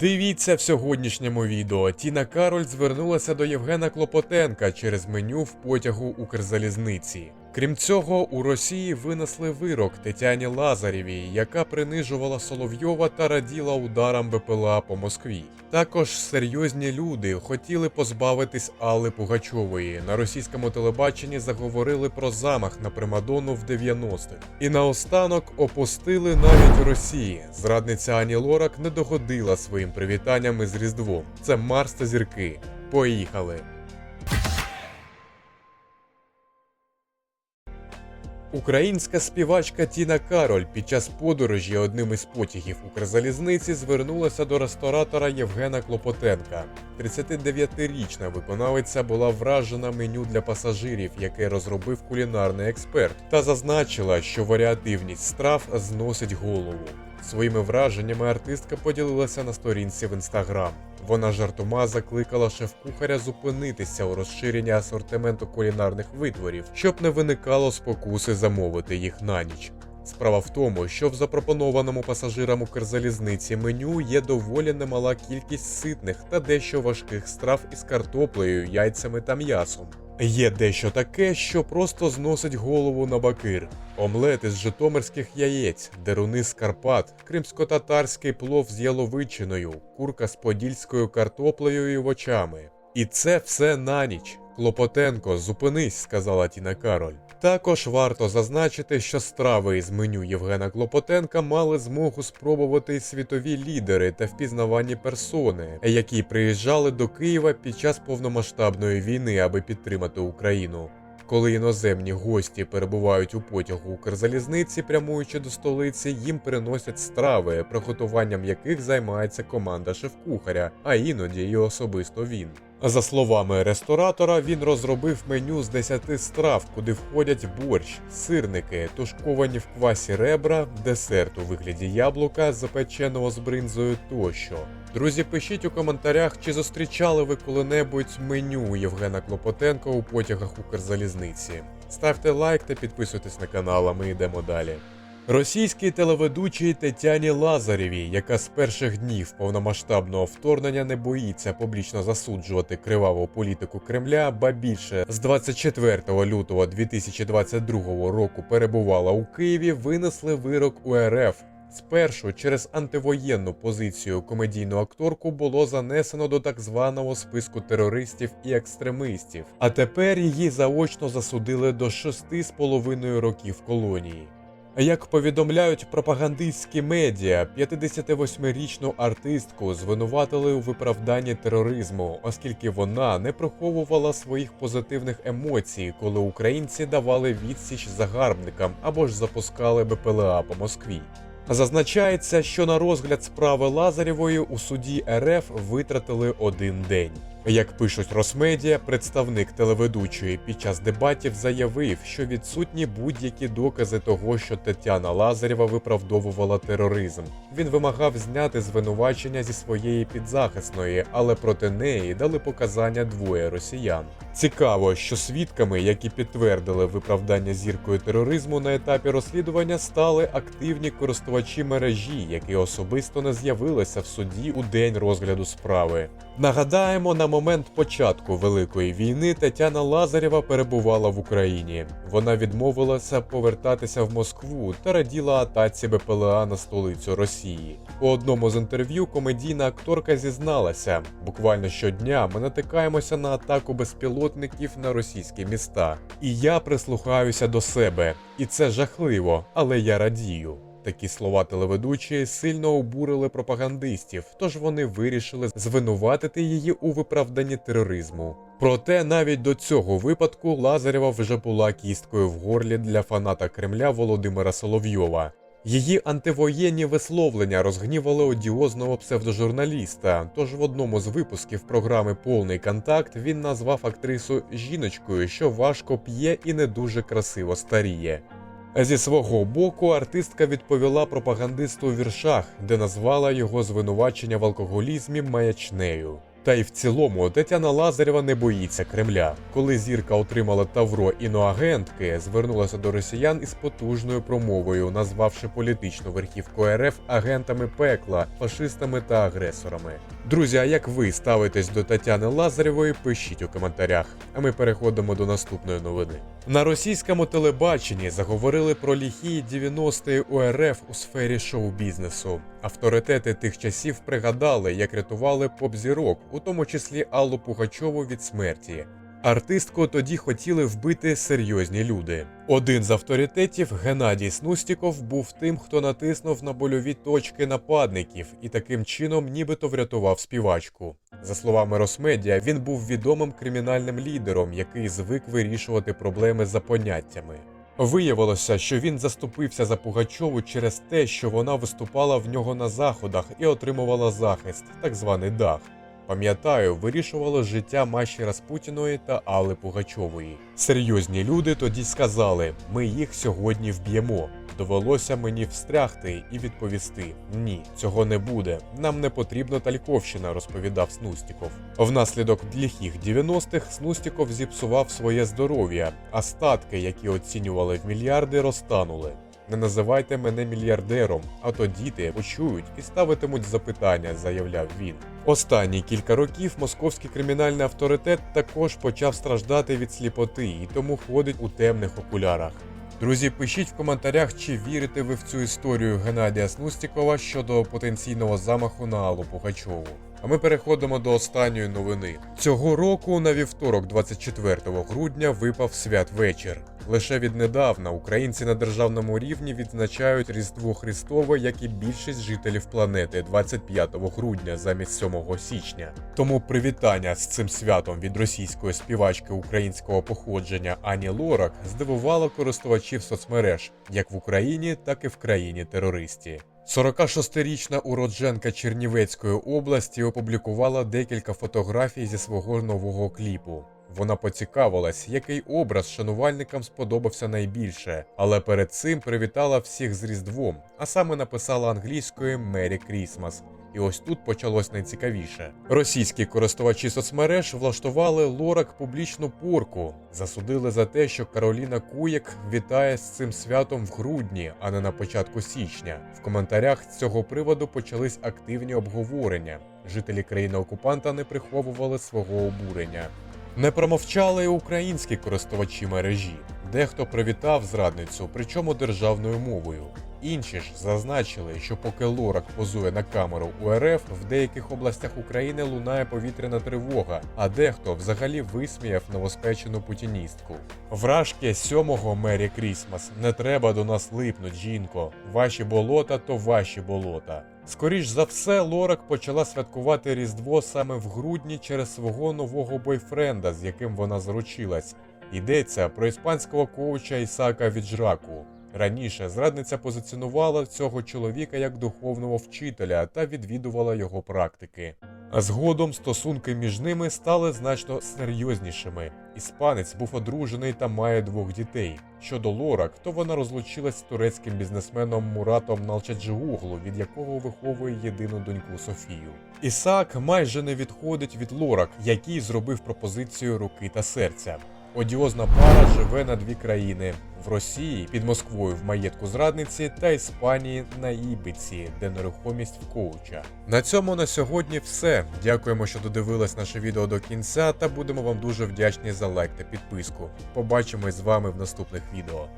Дивіться в сьогоднішньому відео. Тіна Кароль звернулася до Євгена Клопотенка через меню в потягу Укрзалізниці. Крім цього, у Росії винесли вирок Тетяні Лазарєвій, яка принижувала Соловйова та раділа ударам БПЛА по Москві. Також серйозні люди хотіли позбавитись Алли Пугачової. На російському телебаченні заговорили про замах на Примадонну в 90-х. І наостанок опустили навіть Росії. Зрадниця Ані Лорак не догодила своїм привітанням із Різдвом. Це Марс та зірки. Поїхали! Українська співачка Тіна Кароль під час подорожі одним із потягів Укрзалізниці звернулася до ресторатора Євгена Клопотенка. 39-річна виконавиця була вражена меню для пасажирів, яке розробив кулінарний експерт, та зазначила, що варіативність страв зносить голову. Своїми враженнями артистка поділилася на сторінці в інстаграм. Вона жартома закликала шеф-кухаря зупинитися у розширенні асортименту кулінарних витворів, щоб не виникало спокуси замовити їх на ніч. Справа в тому, що в запропонованому пасажирам Укрзалізниці меню є доволі немала кількість ситних та дещо важких страв із картоплею, яйцями та м'ясом. Є дещо таке, що просто зносить голову на бакир. Омлет із житомирських яєць, деруни з Карпат, кримсько-татарський плов з яловичиною, курка з подільською картоплею і овочами. І це все на ніч. Клопотенко, зупинись, сказала Тіна Кароль. Також варто зазначити, що страви із меню Євгена Клопотенка мали змогу спробувати світові лідери та впізнавані персони, які приїжджали до Києва під час повномасштабної війни, аби підтримати Україну. Коли іноземні гості перебувають у потягу Укрзалізниці, прямуючи до столиці, їм приносять страви, приготуванням яких займається команда шеф-кухаря, а іноді і особисто він. За словами ресторатора, він розробив меню з 10 страв, куди входять борщ, сирники, тушковані в квасі ребра, десерт у вигляді яблука, запеченого з бринзою тощо. Друзі, пишіть у коментарях, чи зустрічали ви коли-небудь меню Євгена Клопотенка у потягах Укрзалізниці. Ставте лайк та підписуйтесь на канал, а ми йдемо далі. Російській телеведучій Тетяні Лазарєвій, яка з перших днів повномасштабного вторгнення не боїться публічно засуджувати криваву політику Кремля, ба більше з 24 лютого 2022 року перебувала у Києві, винесли вирок у РФ. Спершу через антивоєнну позицію комедійну акторку було занесено до так званого списку терористів і екстремистів, а тепер її заочно засудили до 6,5 років колонії. Як повідомляють пропагандистські медіа, 58-річну артистку звинуватили у виправданні тероризму, оскільки вона не приховувала своїх позитивних емоцій, коли українці давали відсіч загарбникам або ж запускали БПЛА по Москві. Зазначається, що на розгляд справи Лазарєвої у суді РФ витратили один день. Як пишуть Росмедіа, представник телеведучої під час дебатів заявив, що відсутні будь-які докази того, що Тетяна Лазарєва виправдовувала тероризм. Він вимагав зняти звинувачення зі своєї підзахисної, але проти неї дали показання двоє росіян. Цікаво, що свідками, які підтвердили виправдання зіркою тероризму на етапі розслідування, стали активні користувачі мережі, які особисто не з'явилися в суді у день розгляду справи. Нагадаємо, на момент початку Великої війни Тетяна Лазарєва перебувала в Україні. Вона відмовилася повертатися в Москву та раділа атаці БПЛА на столицю Росії. У одному з інтерв'ю комедійна акторка зізналася: буквально щодня ми натикаємося на атаку безпілотників на російські міста. І я прислухаюся до себе, і це жахливо, але я радію. Такі слова телеведучої сильно обурили пропагандистів, тож вони вирішили звинуватити її у виправданні тероризму. Проте навіть до цього випадку Лазарєва вже була кісткою в горлі для фаната Кремля Володимира Соловйова. Її антивоєнні висловлення розгнівали одіозного псевдожурналіста. Тож в одному з випусків програми Повний контакт він назвав актрису жіночкою, що важко п'є і не дуже красиво старіє. Зі свого боку артистка відповіла пропагандисту у віршах, де назвала його звинувачення в алкоголізмі маячнею. Та й в цілому Тетяна Лазарєва не боїться Кремля. Коли зірка отримала тавро іноагентки, звернулася до росіян із потужною промовою, назвавши політичну верхівку РФ агентами пекла, фашистами та агресорами. Друзі, а як ви ставитесь до Тетяни Лазарєвої, пишіть у коментарях. А ми переходимо до наступної новини. На російському телебаченні заговорили про ліхі 90-ті УРФ у сфері шоу-бізнесу. Авторитети тих часів пригадали, як рятували поп-зірок, у тому числі Аллу Пугачову від смерті. Артистку тоді хотіли вбити серйозні люди. Один з авторитетів, Геннадій Снустіков, був тим, хто натиснув на больові точки нападників і таким чином нібито врятував співачку. За словами Росмедіа, він був відомим кримінальним лідером, який звик вирішувати проблеми за поняттями. Виявилося, що він заступився за Пугачову через те, що вона виступала в нього на заходах і отримувала захист, так званий дах. Пам'ятаю, вирішувало життя Маші Распутіної та Алли Пугачової. Серйозні люди тоді сказали: ми їх сьогодні вб'ємо. Довелося мені встрягти і відповісти: ні, цього не буде. Нам не потрібна Тальковщина, розповідав Снустіков. Внаслідок ліхих 90-х Снустіков зіпсував своє здоров'я, а статки, які оцінювали в мільярди, розтанули. Не називайте мене мільярдером, а то діти почують і ставитимуть запитання, заявляв він. Останні кілька років московський кримінальний авторитет також почав страждати від сліпоти і тому ходить у темних окулярах. Друзі, пишіть в коментарях, чи вірите ви в цю історію Геннадія Снустікова щодо потенційного замаху на Аллу Пугачову. А ми переходимо до останньої новини. Цього року на вівторок, 24 грудня, випав святвечір. Лише віднедавна українці на державному рівні відзначають Різдво Христове, як і більшість жителів планети 25 грудня замість 7 січня. Тому привітання з цим святом від російської співачки українського походження Ані Лорак здивувало користувачів соцмереж як в Україні, так і в країні терористі. 46-річна уродженка Чернівецької області опублікувала декілька фотографій зі свого нового кліпу. Вона поцікавилась, який образ шанувальникам сподобався найбільше, але перед цим привітала всіх з Різдвом, а саме написала англійською «Merry Christmas». І ось тут почалось найцікавіше. Російські користувачі соцмереж влаштували Лорак публічну порку, засудили за те, що Кароліна Куєк вітає з цим святом в грудні, а не на початку січня. В коментарях з цього приводу почались активні обговорення. Жителі країни-окупанта не приховували свого обурення. Не промовчали і українські користувачі мережі. Дехто привітав зрадницю, причому державною мовою. Інші ж зазначили, що поки Лорак позує на камеру у РФ, в деяких областях України лунає повітряна тривога, а дехто взагалі висміяв новоспечену путіністку. Вражки сьомого Мері Крісмас. Не треба до нас липнуть, жінко. Ваші болота то ваші болота. Скоріш за все, Лорак почала святкувати Різдво саме в грудні через свого нового бойфренда, з яким вона заручилась. Йдеться про іспанського коуча Ісака Віджраку. Раніше зрадниця позиціонувала цього чоловіка як духовного вчителя та відвідувала його практики. А згодом стосунки між ними стали значно серйознішими. Іспанець був одружений та має двох дітей. Щодо Лорак, то вона розлучилась з турецьким бізнесменом Муратом Налчаджиуглу, від якого виховує єдину доньку Софію. Ісак майже не відходить від Лорак, який зробив пропозицію руки та серця. Одіозна пара живе на дві країни: Росії під Москвою в маєтку зрадниці та Іспанії на Ібиці, де нерухомість в коуча. На цьому на сьогодні все. Дякуємо, що додивились наше відео до кінця, та будемо вам дуже вдячні за лайк та підписку. Побачимось з вами в наступних відео.